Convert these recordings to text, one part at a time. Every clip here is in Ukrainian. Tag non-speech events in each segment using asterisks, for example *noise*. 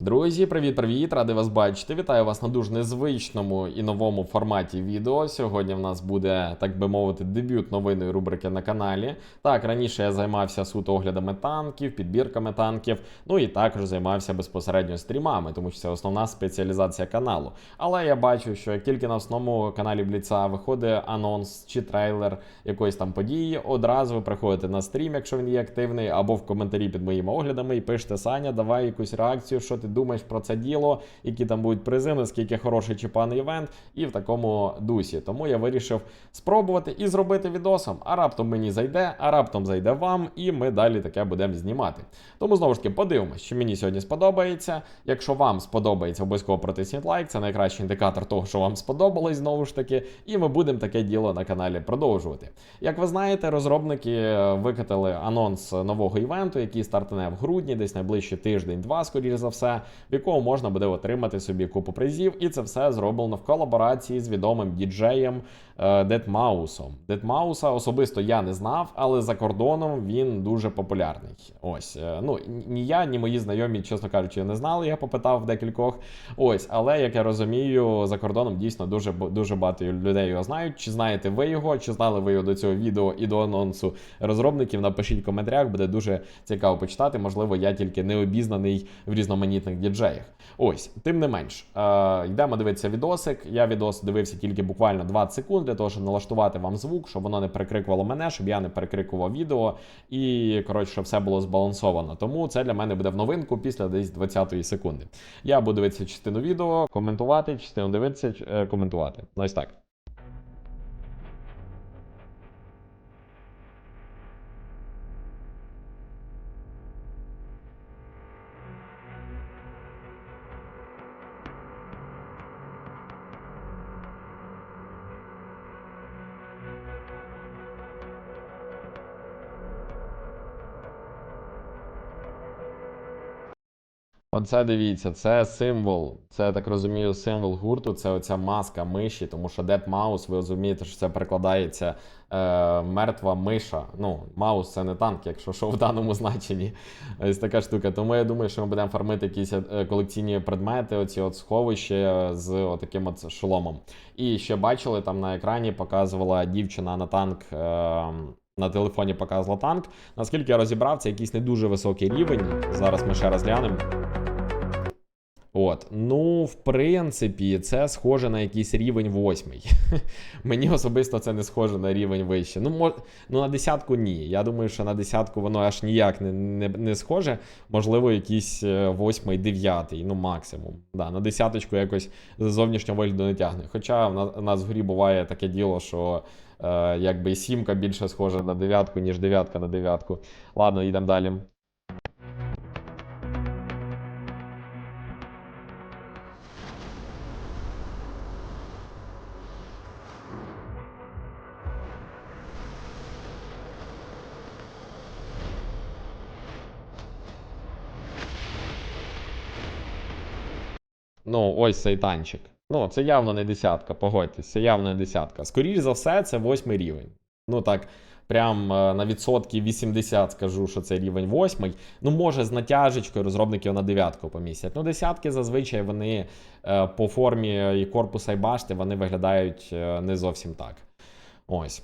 Друзі, привіт-привіт! Радий вас бачити. Вітаю вас на дуже незвичному і новому форматі відео. Сьогодні в нас буде, так би мовити, дебют новинної рубрики на каналі. Так, раніше я займався суто оглядами танків, підбірками танків, ну і також займався безпосередньо стрімами, тому що це основна спеціалізація каналу. Але я бачу, що як тільки на основному каналі Бліца виходить анонс чи трейлер якоїсь там події, одразу ви приходите на стрім, якщо він є активний, або в коментарі під моїми оглядами і пишете Саня, давай якусь реакцію, що ти думаєш про це діло, які там будуть призи, наскільки хороший чи івент, і в такому дусі. Тому я вирішив спробувати і зробити відосом. А раптом мені зайде, а раптом зайде вам, і ми далі таке будемо знімати. Тому знову ж таки подивимось, що мені сьогодні сподобається. Якщо вам сподобається, обов'язково протисніть лайк. Це найкращий індикатор того, що вам сподобалось знову ж таки, і ми будемо таке діло на каналі продовжувати. Як ви знаєте, розробники е, викатали анонс нового івенту, який стартане в грудні, десь найближчий тиждень-два, скоріш за все, в якому можна буде отримати собі купу призів, і це все зроблено в колаборації з відомим діджеєм е, Дедмаусом. Дедмауса особисто я не знав, але за кордоном він дуже популярний. Ось е, ну ні я, ні мої знайомі, чесно кажучи, не знали. Я попитав в декількох. Ось, але як я розумію, за кордоном дійсно дуже дуже багато людей його знають. Чи знаєте ви його, чи знали ви його до цього відео і до анонсу розробників? Напишіть в коментарях, буде дуже цікаво почитати. Можливо, я тільки не обізнаний в різноманітних діджеях. Ось, тим не менш, е, йдемо дивитися відосик. Я відос дивився тільки буквально 20 секунд для того, щоб налаштувати вам звук, щоб воно не перекрикувало мене, щоб я не перекрикував відео. І коротше, щоб все було збалансовано. Тому це для мене буде в новинку після десь 20-ї секунди. Я буду дивитися частину відео, коментувати, частину дивитися, е, коментувати. Ось так. Оце дивіться, це символ. Це я так розумію, символ гурту. Це оця маска миші, тому що Dead Mouse, ви розумієте, що це перекладається е, мертва миша. Ну, маус це не танк, якщо що в даному значенні. Ось така штука. Тому я думаю, що ми будемо фармити якісь е, колекційні предмети, оці от сховища з отаким от шоломом. І ще бачили, там на екрані показувала дівчина на танк. Е, на телефоні показувала танк. Наскільки я розібрав, це якийсь не дуже високий рівень. Зараз ми ще раз глянемо. От, ну, в принципі, це схоже на якийсь рівень восьмий. *laughs* Мені особисто це не схоже на рівень вище. Ну, мож... ну на десятку ні. Я думаю, що на десятку воно аж ніяк не, не, не схоже. Можливо, якийсь е, восьмий, дев'ятий, ну максимум. Да, на десяточку якось зовнішнього вигляду не тягне. Хоча в нас, в грі буває таке діло, що е, якби сімка більше схожа на дев'ятку, ніж дев'ятка на дев'ятку. Ладно, йдемо далі. Ну, ось цей танчик. Ну, це явно не десятка, погодьтесь, це явно не десятка. Скоріше за все, це восьмий рівень. Ну так, прям е, на відсотки 80 скажу, що це рівень восьмий. Ну, може, з натяжечкою розробників на дев'ятку помістять. Ну, десятки зазвичай вони е, по формі і корпуса і башти вони виглядають е, не зовсім так. Ось.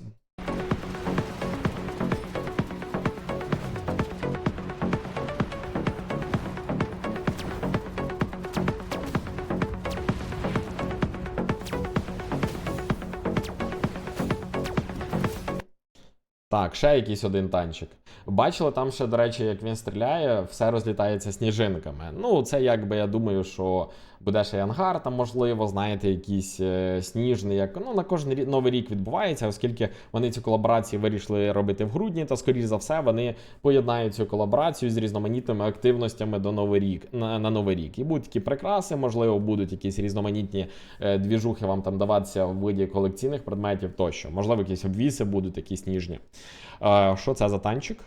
Так, ще якийсь один танчик. Бачили там ще, до речі, як він стріляє, все розлітається сніжинками. Ну, це якби я думаю, що буде ще й ангар, там можливо, знаєте, якийсь е, сніжний, як ну на кожен рі- новий рік відбувається, оскільки вони цю колаборацію вирішили робити в грудні, то скоріш за все вони поєднають цю колаборацію з різноманітними активностями до новий рік на, на новий рік. І будуть такі прикраси, можливо, будуть якісь різноманітні е, двіжухи вам там даватися в виді колекційних предметів тощо. Можливо, якісь обвіси будуть такі сніжні. Що це за танчик?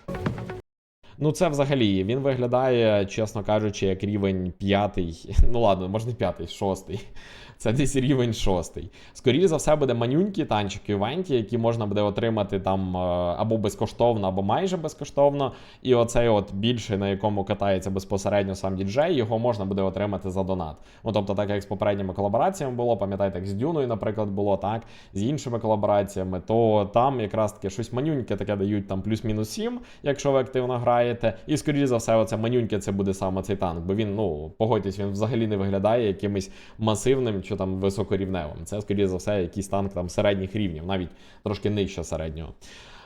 Ну, це взагалі він виглядає, чесно кажучи, як рівень п'ятий. *laughs* Ну ладно, може не п'ятий, шостий. *laughs* Це десь рівень шостий. Скоріше за все, буде манюнькі танчики в івенті, які можна буде отримати там е, або безкоштовно, або майже безкоштовно. І оцей от більший, на якому катається безпосередньо сам діджей, його можна буде отримати за донат. Ну тобто, так як з попередніми колабораціями було, пам'ятаєте, як з Дюною, наприклад, було так, з іншими колабораціями, то там якраз таки щось манюньке таке дають там плюс-мінус 7, якщо ви активно граєте. І скоріше за все, оце манюньке це буде саме цей танк, бо він, ну, погодьтесь, він взагалі не виглядає якимось масивним чи там високорівневим. Це, скоріше за все, якийсь танк там середніх рівнів, навіть трошки нижче середнього.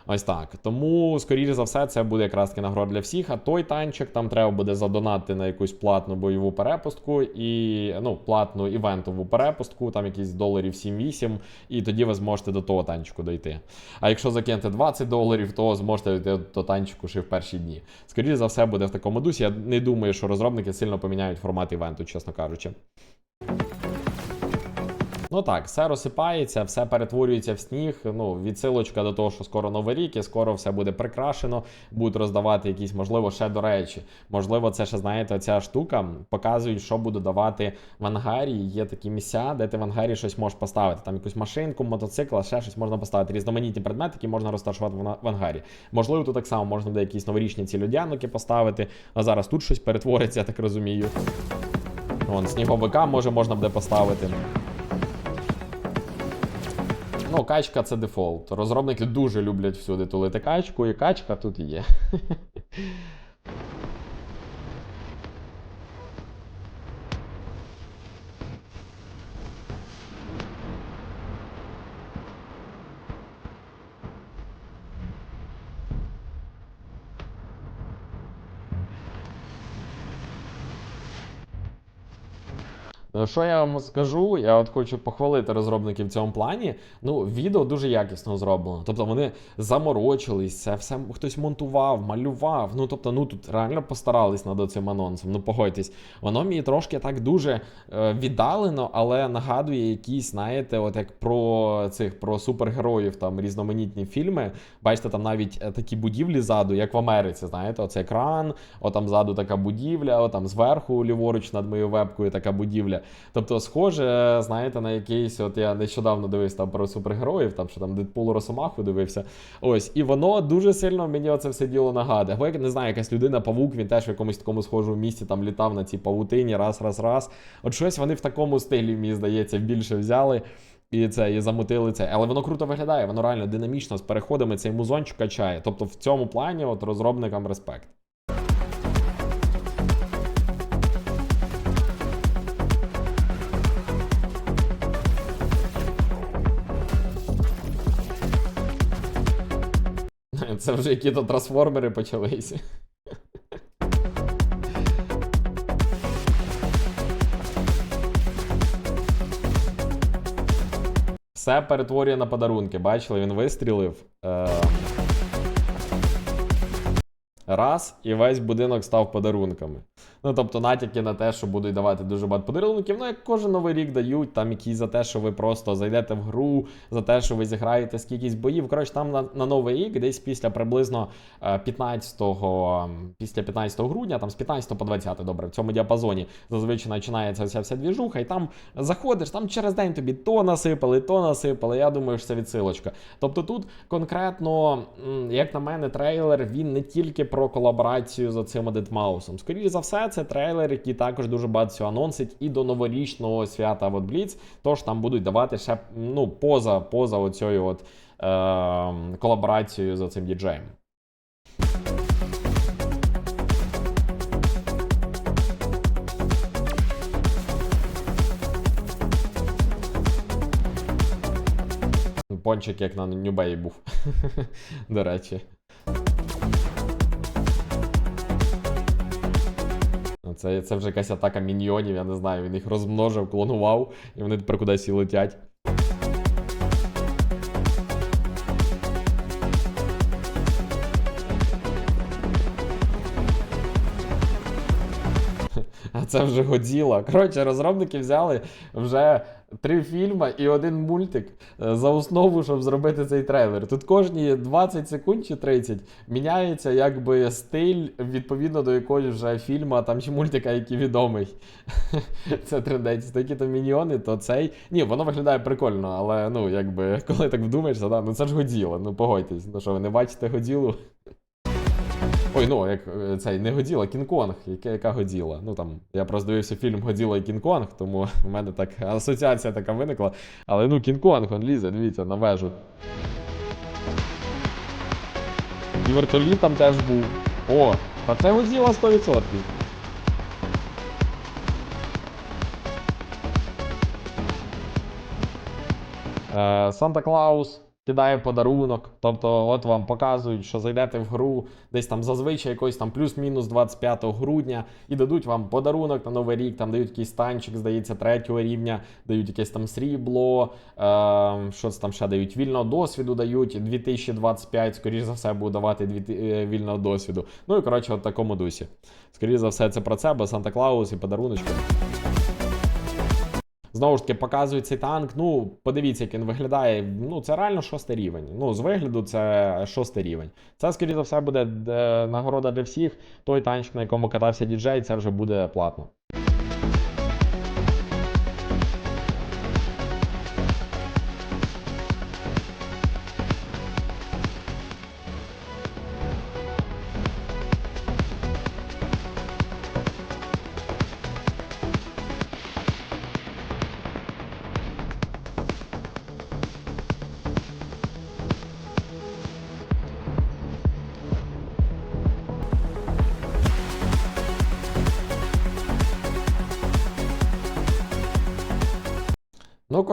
Ось так. Тому, скоріше за все, це буде якраз таки нагорода для всіх. А той танчик там треба буде задонати на якусь платну бойову перепустку і ну, платну івентову перепустку, там якісь доларів 7-8, і тоді ви зможете до того танчику дойти. А якщо закинете 20 доларів, то зможете дойти до танчику ще в перші дні. Скоріше за все, буде в такому дусі. Я не думаю, що розробники сильно поміняють формат івенту, чесно кажучи. Ну так, все розсипається, все перетворюється в сніг. Ну, відсилочка до того, що скоро новий рік, і скоро все буде прикрашено, будуть роздавати якісь, можливо, ще до речі. Можливо, це ще знаєте, ця штука показують, що буде давати в ангарі. Є такі місця, де ти в ангарі щось можеш поставити. Там якусь машинку, мотоцикл, ще щось можна поставити. Різноманітні предмети, які можна розташувати в ангарі. Можливо, тут так само можна буде якісь новорічні ці людяники поставити. А зараз тут щось перетвориться, я так розумію. Вон, сніговика може можна буде поставити. Ну, качка це дефолт. Розробники дуже люблять всюди тулити качку, і качка тут є. Що я вам скажу? Я от хочу похвалити розробників в цьому плані. Ну, відео дуже якісно зроблено. Тобто вони заморочились, це все хтось монтував, малював. Ну тобто, ну тут реально постарались над цим анонсом. Ну погодьтесь, воно мені трошки так дуже е, віддалено, але нагадує якісь, знаєте, от як про цих про супергероїв, там різноманітні фільми. Бачите, там навіть е, такі будівлі ззаду, як в Америці. Знаєте, оце екран, отам ззаду така будівля, отам зверху, ліворуч над моєю вебкою така будівля. Тобто, схоже, знаєте, на якийсь, от я нещодавно дивився там про супергероїв, там що там Дедпул Росомаху дивився. Ось, і воно дуже сильно мені оце все діло нагадує. Або як не знаю, якась людина, павук, він теж в якомусь такому схожому місці там літав на цій павутині, раз, раз, раз. От щось вони в такому стилі, мені здається, більше взяли. І це і замутили це, але воно круто виглядає, воно реально динамічно з переходами цей музончик качає. Тобто в цьому плані от розробникам респект. Це вже які-то трансформери почалися. Все перетворює на подарунки. Бачили, він вистрілив. Е... Раз, і весь будинок став подарунками. Ну, тобто, натяки на те, що будуть давати дуже багато подарунків. Ну, як кожен новий рік дають, там якісь за те, що ви просто зайдете в гру, за те, що ви зіграєте скількись боїв. Коротше, там на, на новий рік, десь після приблизно 15-го, після 15 грудня, там з 15 по 20, добре, в цьому діапазоні зазвичай починається вся вся двіжуха, і там заходиш, там через день тобі то насипали, то насипали. Я думаю, що це відсилочка. Тобто тут конкретно, як на мене, трейлер він не тільки про колаборацію з цим Дедмаусом. Скоріше за все, це трейлер, який також дуже багато всього анонсить і до новорічного свята от Blitz, Тож там будуть давати ще ну, поза поза оцією от, е, колаборацією з цим діджеєм. Пончик як на Нюбеї був. *laughs* До речі. Це, це вже якась атака міньйонів, я не знаю. Він їх розмножив, клонував, і вони тепер кудись і летять. *laughs* А це вже Годзіла. Коротше, розробники взяли вже три фільми і один мультик е, за основу, щоб зробити цей трейлер. Тут кожні 20 секунд чи 30 міняється якби стиль відповідно до якогось вже фільму там чи мультика, який відомий. *laughs* Це трендець. Такі то міньйони, то цей. Ні, воно виглядає прикольно, але ну, якби, коли так вдумаєшся, да, ну це ж Годзіла, ну погодьтесь, ну що ви не бачите Годзілу? Ой, ну як е, цей не Годзіла, Кінг-Конг. Яка, яка Годзіла? Ну там я просто дивився фільм Годзіла і Кінг-Конг, тому *laughs* в мене так асоціація така виникла. Але ну Кінг-Конг, он лізе, дивіться, на вежу. І вертоліт там теж був. О, а це Годзіла 100%. Е, Санта Клаус кидає подарунок. Тобто, от вам показують, що зайдете в гру десь там зазвичай якось там плюс-мінус 25 грудня, і дадуть вам подарунок на новий рік, там дають якийсь танчик, здається, третього рівня, дають якесь там срібло, е, що це там ще дають? Вільного досвіду дають 2025, скоріш за все, буде давати е, вільного досвіду. Ну і коротше, от такому дусі. Скоріш за все, це про це, бо Санта Клаус і подаруночки. Знову ж таки, показують цей танк. Ну, подивіться, як він виглядає. Ну, це реально шостий рівень. Ну, з вигляду, це шостий рівень. Це, скоріше за все, буде е, нагорода для всіх. Той танчик, на якому катався діджей, це вже буде платно.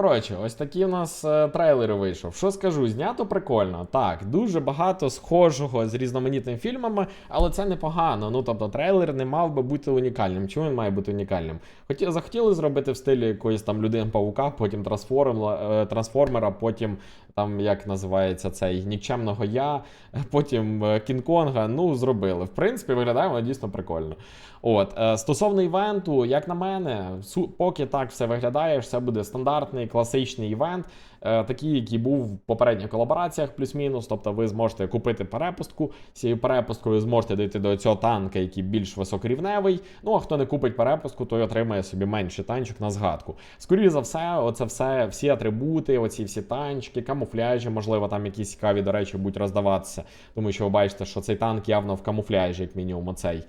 Коротше, ось такі у нас е, трейлери вийшов. Що скажу, знято прикольно. Так, дуже багато схожого з різноманітними фільмами, але це непогано. Ну, тобто, трейлер не мав би бути унікальним. Чому він має бути унікальним? Хоті, захотіли зробити в стилі якоїсь там людини паука, потім е, трансформера, потім там як називається цей нікчемного я, потім е, Кінг-Конга. Ну, зробили. В принципі, виглядає воно дійсно прикольно. От е, стосовно івенту, як на мене, поки так все виглядає, все буде стандартний класичний івент, е, такий, який був в попередніх колабораціях, плюс-мінус. Тобто, ви зможете купити перепустку. Цією перепусткою зможете дійти до цього танка, який більш високорівневий. Ну а хто не купить перепустку, той отримає собі менший танчик на згадку. Скоріше за все, оце все, всі атрибути, оці всі танчики, камуфляжі, можливо, там якісь цікаві, до речі, будуть роздаватися. Тому що ви бачите, що цей танк явно в камуфляжі, як мінімум, оцей.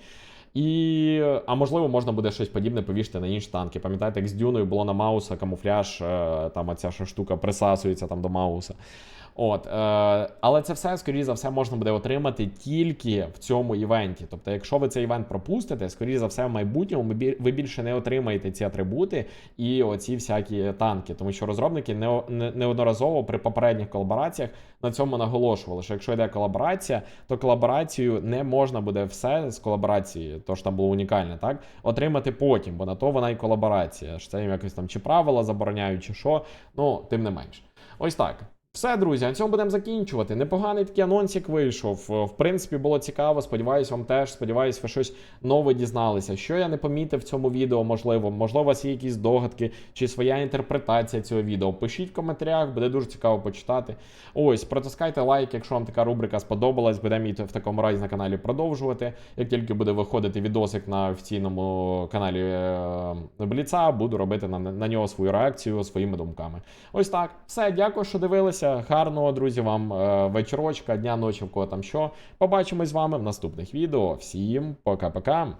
І, а можливо, можна буде щось подібне повішати на інші танки. Пам'ятаєте, як з дюною було на Мауса камуфляж, е, там оця штука присасується там до Мауса. От, е, але це все, скоріше за все, можна буде отримати тільки в цьому івенті. Тобто, якщо ви цей івент пропустите, скоріше за все, в майбутньому ви більше не отримаєте ці атрибути і оці всякі танки. Тому що розробники не, не, неодноразово при попередніх колабораціях на цьому наголошували, що якщо йде колаборація, то колаборацію не можна буде все з колаборації, то ж там було унікальне, так отримати потім, бо на то вона і колаборація. Це якось там чи правила забороняють, чи що. Ну, тим не менш. Ось так. Все, друзі, на цьому будемо закінчувати. Непоганий такий анонсик вийшов. Е, В принципі, було цікаво. Сподіваюсь, вам теж. Сподіваюсь, ви щось нове дізналися. Що я не помітив в цьому відео, можливо, можливо, у вас є якісь догадки чи своя інтерпретація цього відео. Пишіть в коментарях, буде дуже цікаво почитати. Ось, протискайте лайк, якщо вам така рубрика сподобалась. Будемо її в такому разі на каналі продовжувати. Як тільки буде виходити відосик на офіційному каналі е, Бліца, буду робити на, на нього свою реакцію своїми думками. Ось так. Все, дякую, що дивилися. Гарного, друзі, вам е, вечорочка, дня, ночі, в кого там що. Побачимось з вами в наступних відео. Всім пока-пока.